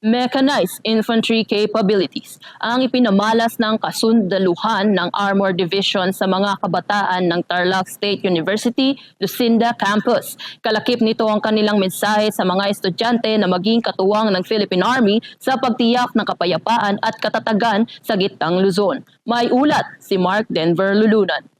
mechanized infantry capabilities ang ipinamalas ng kasundaluhan ng Armor Division sa mga kabataan ng Tarlac State University, Lucinda Campus. Kalakip nito ang kanilang mensahe sa mga estudyante na maging katuwang ng Philippine Army sa pagtiyak ng kapayapaan at katatagan sa gitnang Luzon. May ulat si Mark Denver Lulunan.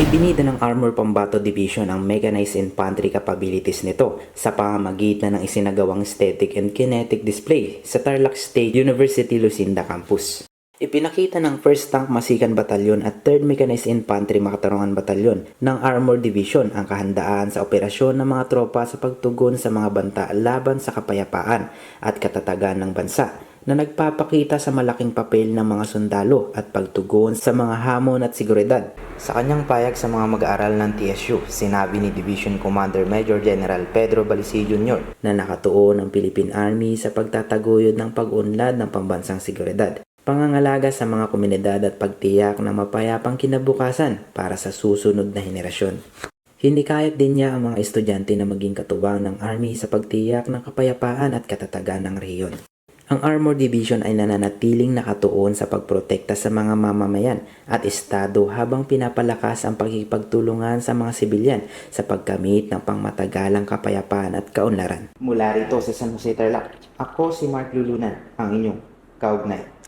Ibinida ng Armor Pambato Division ang mechanized infantry capabilities nito sa pamamagitan ng isinagawang static and kinetic display sa Tarlac State University Lucinda Campus. Ipinakita ng 1st Tank Masikan Batalyon at 3rd Mechanized Infantry Makatarungan Batalyon ng Armor Division ang kahandaan sa operasyon ng mga tropa sa pagtugon sa mga banta laban sa kapayapaan at katatagan ng bansa na nagpapakita sa malaking papel ng mga sundalo at pagtugon sa mga hamon at seguridad. Sa kanyang payag sa mga mag-aaral ng TSU, sinabi ni Division Commander Major General Pedro Balisi Jr. na nakatuon ang Philippine Army sa pagtataguyod ng pag-unlad ng pambansang seguridad pangangalaga sa mga komunidad at pagtiyak ng mapayapang kinabukasan para sa susunod na henerasyon. Hindi kahit din niya ang mga estudyante na maging katuwang ng Army sa pagtiyak ng kapayapaan at katatagan ng rehiyon. Ang Armor Division ay nananatiling nakatuon sa pagprotekta sa mga mamamayan at estado habang pinapalakas ang pagkipagtulungan sa mga sibilyan sa pagkamit ng pangmatagalang kapayapaan at kaunlaran. Mula rito sa San Jose Tarlac, ako si Mark Lulunan, ang inyong kaugnay.